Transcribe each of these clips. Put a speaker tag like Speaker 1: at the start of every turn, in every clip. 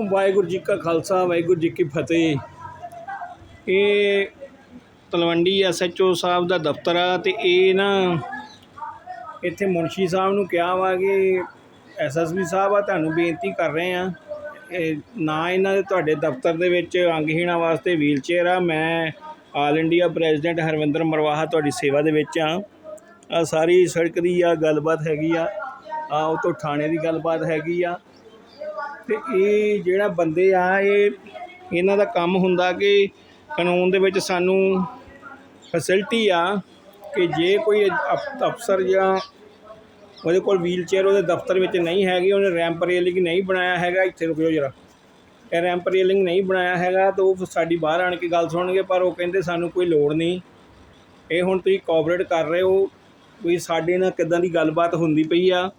Speaker 1: ਵਾਹਿਗੁਰੂ ਜੀ ਕਾ ਖਾਲਸਾ, ਵਾਹਿਗੁਰੂ ਜੀ ਕੀ ਫਤਿਹ। ਇਹ ਤਲਵੰਡੀ ਐਸਐਚਓ ਸਾਹਿਬ ਦਾ ਦਫ਼ਤਰ ਆ ਤੇ ਇਹ ਨਾ ਇੱਥੇ ਮੁਨਸ਼ੀ ਸਾਹਿਬ ਨੂੰ ਕਿਹਾ ਵਾ ਕਿ ਐਸਐਸਬੀ ਸਾਹਿਬ ਆ, ਤੁਹਾਨੂੰ ਬੇਨਤੀ ਕਰ ਰਹੇ ਆ। ਇਹ ਨਾ ਇਹਨਾਂ ਦੇ ਤੁਹਾਡੇ ਦਫ਼ਤਰ ਦੇ ਵਿੱਚ ਅੰਗਹੀਣਾਂ ਵਾਸਤੇ ਵੀਲਚੇਅਰ ਆ। ਮੈਂ all India president Harvinder Marwaha ਤੁਹਾਡੀ ਸੇਵਾ ਦੇ ਵਿੱਚ ਆ। ਆ ਸਾਰੀ ਸੜਕ ਦੀ ਆ, ਗੱਲਬਾਤ ਹੈਗੀ ਆ। ਆ ਉਹ ਤੋਂ ਥਾਣੇ ਦੀ ਗੱਲਬਾਤ ਹੈਗੀ ਆ। ਤੇ ਇਹ ਜਿਹੜਾ ਬੰਦੇ ਆ, ਇਹ ਇਹਨਾਂ ਦਾ ਕੰਮ ਹੁੰਦਾ ਕਿ ਕਾਨੂੰਨ ਦੇ ਵਿੱਚ ਸਾਨੂੰ ਫੈਸਿਲਿਟੀ ਆ ਕਿ ਜੇ ਕੋਈ ਅਫ- ਅਫਸਰ ਜਾਂ ਉਹਦੇ ਕੋਲ ਵੀਲ ਚੇਅਰ ਉਹਦੇ ਦਫ਼ਤਰ ਵਿੱਚ ਨਹੀਂ ਹੈਗੀ, ਉਹਨੇ ਰੈਂਪ ਰੇਲਿੰਗ ਨਹੀਂ ਬਣਾਇਆ ਹੈਗਾ, ਇੱਥੇ ਰੁਕਿਓ ਜਰਾ। ਇਹ ਰੈਂਪ ਰੇਲਿੰਗ ਨਹੀਂ ਬਣਾਇਆ ਹੈਗਾ ਤਾਂ ਉਹ ਸਾਡੀ ਬਾਹਰ ਆਣ ਕੇ ਗੱਲ ਸੁਣਨਗੇ, ਪਰ ਉਹ ਕਹਿੰਦੇ ਸਾਨੂੰ ਕੋਈ ਲੋੜ ਨਹੀਂ। ਇਹ ਹੁਣ ਤੁਸੀਂ ਕੋਆਪਰੇਟ ਕਰ ਰਹੇ ਹੋ, ਕੋਈ ਸਾਡੇ ਨਾਲ ਕਿੱਦਾਂ ਦੀ ਗੱਲਬਾਤ ਹੁੰਦੀ ਪਈ ਆ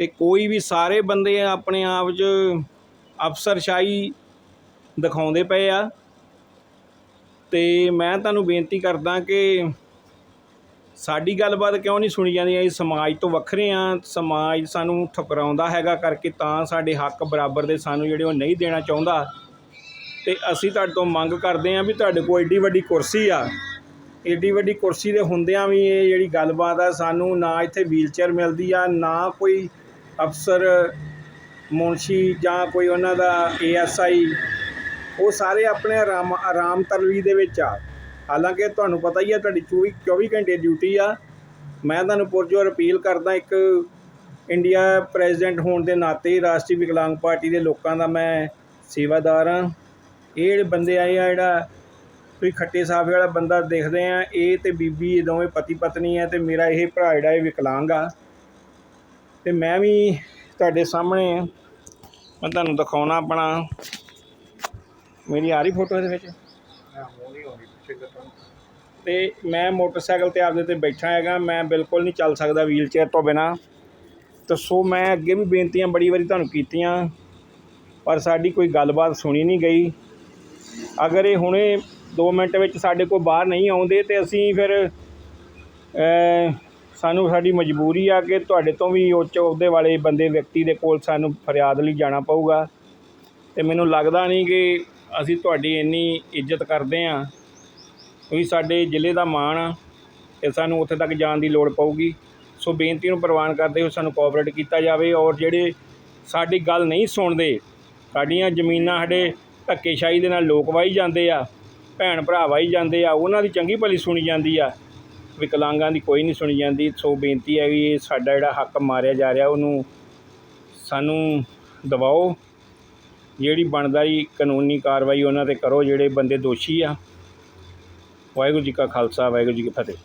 Speaker 1: ਅਤੇ ਕੋਈ ਵੀ ਸਾਰੇ ਬੰਦੇ ਆਪਣੇ ਆਪ 'ਚ ਅਫਸਰਸ਼ਾਹੀ ਦਿਖਾਉਂਦੇ ਪਏ ਆ। ਅਤੇ ਮੈਂ ਤੁਹਾਨੂੰ ਬੇਨਤੀ ਕਰਦਾ ਕਿ ਸਾਡੀ ਗੱਲਬਾਤ ਕਿਉਂ ਨਹੀਂ ਸੁਣੀ ਜਾਂਦੀ? ਅਸੀਂ ਸਮਾਜ ਤੋਂ ਵੱਖਰੇ ਆ। ਸਮਾਜ ਸਾਨੂੰ ਠੁਕਰਾਉਂਦਾ ਹੈਗਾ ਕਰਕੇ ਤਾਂ ਸਾਡੇ ਹੱਕ ਬਰਾਬਰ ਦੇ ਸਾਨੂੰ ਜਿਹੜੇ ਉਹ ਨਹੀਂ ਦੇਣਾ ਚਾਹੁੰਦਾ। ਤੇ ਅਸੀਂ ਤੁਹਾਡੇ ਤੋਂ ਮੰਗ ਕਰਦੇ ਆ ਵੀ ਤੁਹਾਡੇ ਕੋਲ ਏਡੀ ਵੱਡੀ ਕੁਰਸੀ ਆ। ਏਡੀ ਵੱਡੀ ਕੁਰਸੀ ਦੇ ਹੁੰਦਿਆਂ ਵੀ ਇਹ ਜਿਹੜੀ ਗੱਲਬਾਤ ਆ ਸਾਨੂੰ ਨਾ ਇੱਥੇ ਵੀਲਚੇਅਰ ਮਿਲਦੀ ਆ, ਨਾ ਕੋਈ ਅਫਸਰ ਮੁਨਸ਼ੀ ਜਾਂ ਕੋਈ ਉਹਨਾਂ ਦਾ ਏਐਸਆਈ, ਉਹ ਸਾਰੇ ਆਪਣੇ ਆਰਾਮ ਆਰਾਮ ਤਰਵੀ ਦੇ ਵਿੱਚ ਆ। ਹਾਲਾਂਕਿ ਤੁਹਾਨੂੰ ਪਤਾ ਹੀ ਆ, ਤੁਹਾਡੀ 24 24 ਘੰਟੇ ਡਿਊਟੀ ਆ। ਮੈਂ ਤੁਹਾਨੂੰ ਪੁਰਜੋਰ ਅਪੀਲ ਕਰਦਾ, ਇੱਕ ਇੰਡੀਆ ਪ੍ਰੈਜ਼ੀਡੈਂਟ ਹੋਣ ਦੇ ਨਾਤੇ ਰਾਸ਼ਟਰੀ ਵਿਕਲਾਂਗ ਪਾਰਟੀ ਦੇ ਲੋਕਾਂ ਦਾ ਮੈਂ ਸੇਵਾਦਾਰ ਆ ਇਹ ਜਿਹੜੇ ਬੰਦੇ ਆਏ ਆ, ਜਿਹੜਾ ਤੁਸੀਂ ਖੱਟੇ ਸਾਫੇ ਵਾਲਾ ਬੰਦਾ ਦੇਖਦੇ ਆ, ਇਹ ਤੇ ਬੀਬੀ ਇਹ ਦੋਵੇਂ ਪਤੀ ਪਤਨੀ ਆ ਤੇ ਮੇਰਾ ਇਹ ਭਰਾ ਜਿਹੜਾ ਇਹ ਵਿਕਲਾਂਗ ਆ। ਤੇ ਮੈਂ ਵੀ ਤੁਹਾਡੇ ਸਾਹਮਣੇ ਮੈਂ ਤੁਹਾਨੂੰ ਦਿਖਾਉਣਾ ਆਪਣਾ। ਮੇਰੀ ਆ ਰਹੀ ਫੋਟੋ ਇਹਦੇ ਵਿੱਚ। ਤੇ ਮੈਂ ਮੋਟਰਸਾਈਕਲ ਤੇ ਆਪਦੇ ਤੇ ਬੈਠਾ ਹੈਗਾ। ਮੈਂ ਬਿਲਕੁਲ ਨਹੀਂ ਚੱਲ ਸਕਦਾ ਵੀਲ ਚੇਅਰ ਤੋਂ ਬਿਨਾ। ਤੇ ਸੋ ਮੈਂ ਅੱਗੇ ਵੀ ਬੇਨਤੀਆਂ ਬੜੀ ਵਾਰੀ ਤੁਹਾਨੂੰ ਕੀਤੀਆਂ ਪਰ ਸਾਡੀ ਕੋਈ ਗੱਲਬਾਤ ਸੁਣੀ ਨਹੀਂ ਗਈ। ਅਗਰ ਇਹ ਹੁਣੇ 2 ਮਿੰਟ ਵਿੱਚ ਸਾਡੇ ਕੋਲ ਬਾਹਰ ਨਹੀਂ ਆਉਂਦੇ ਤੇ ਅਸੀਂ ਫਿਰ ਸਾਨੂੰ ਸਾਡੀ ਮਜਬੂਰੀ ਆ ਕਿ ਤੁਹਾਡੇ ਤੋਂ ਵੀ ਉੱਚ ਅਹੁਦੇ ਵਾਲੇ ਬੰਦੇ, ਵਿਅਕਤੀ ਦੇ ਕੋਲ ਸਾਨੂੰ ਫਰਿਆਦ ਲਈ ਜਾਣਾ ਪਊਗਾ। ਤੇ ਮੈਨੂੰ ਲੱਗਦਾ ਨਹੀਂ ਕਿ ਅਸੀਂ ਤੁਹਾਡੀ ਇੰਨੀ ਇੱਜ਼ਤ ਕਰਦੇ ਹਾਂ। ਤੁਸੀਂ ਸਾਡੇ ਜ਼ਿਲ੍ਹੇ ਦਾ ਮਾਣ ਆ ਤੇ ਸਾਨੂੰ ਉੱਥੇ ਤੱਕ ਜਾਣ ਦੀ ਲੋੜ ਪਊਗੀ। ਸੋ ਬੇਨਤੀ ਨੂੰ ਪ੍ਰਵਾਨ ਕਰਦੇ ਹੋ ਸਾਨੂੰ ਕੋਆਪਰੇਟ ਕੀਤਾ ਜਾਵੇ ਔਰ ਜਿਹੜੇ ਸਾਡੀ ਗੱਲ ਨਹੀਂ ਸੁਣਦੇ, ਸਾਡੀਆਂ ਜ਼ਮੀਨਾਂ ਸਾਡੇ ਧੱਕੇਸ਼ਾਹੀ ਦੇ ਨਾਲ ਲੋਕ ਵਾਹੀ ਜਾਂਦੇ ਆ, ਭੈਣ ਭਰਾ ਵਾਹੀ ਜਾਂਦੇ ਆ, ਉਹਨਾਂ ਦੀ ਚੰਗੀ ਭਲੀ ਸੁਣੀ ਜਾਂਦੀ ਆ। ਵਿਕਲਾਂਗਾਂ ਦੀ ਕੋਈ ਨਹੀਂ ਸੁਣੀ ਜਾਂਦੀ। ਸੋ ਬੇਨਤੀ ਹੈ ਵੀ ਇਹ ਸਾਡਾ ਜਿਹੜਾ ਹੱਕ ਮਾਰਿਆ ਜਾ ਰਿਹਾ, ਉਹਨੂੰ ਸਾਨੂੰ ਦਬਾਓ। ਜਿਹੜੀ ਬਣਦਾ ਬਣਦਾਈ ਕਾਨੂੰਨੀ ਕਾਰਵਾਈ ਉਹਨਾਂ ਤੇ ਕਰੋ, ਜਿਹੜੇ ਬੰਦੇ ਦੋਸ਼ੀ ਆ। ਵਾਹਿਗੁਰੂ ਜੀ ਕਾ ਖਾਲਸਾ, ਵਾਹਿਗੁਰੂ ਜੀ ਕੀ ਫਤਿਹ।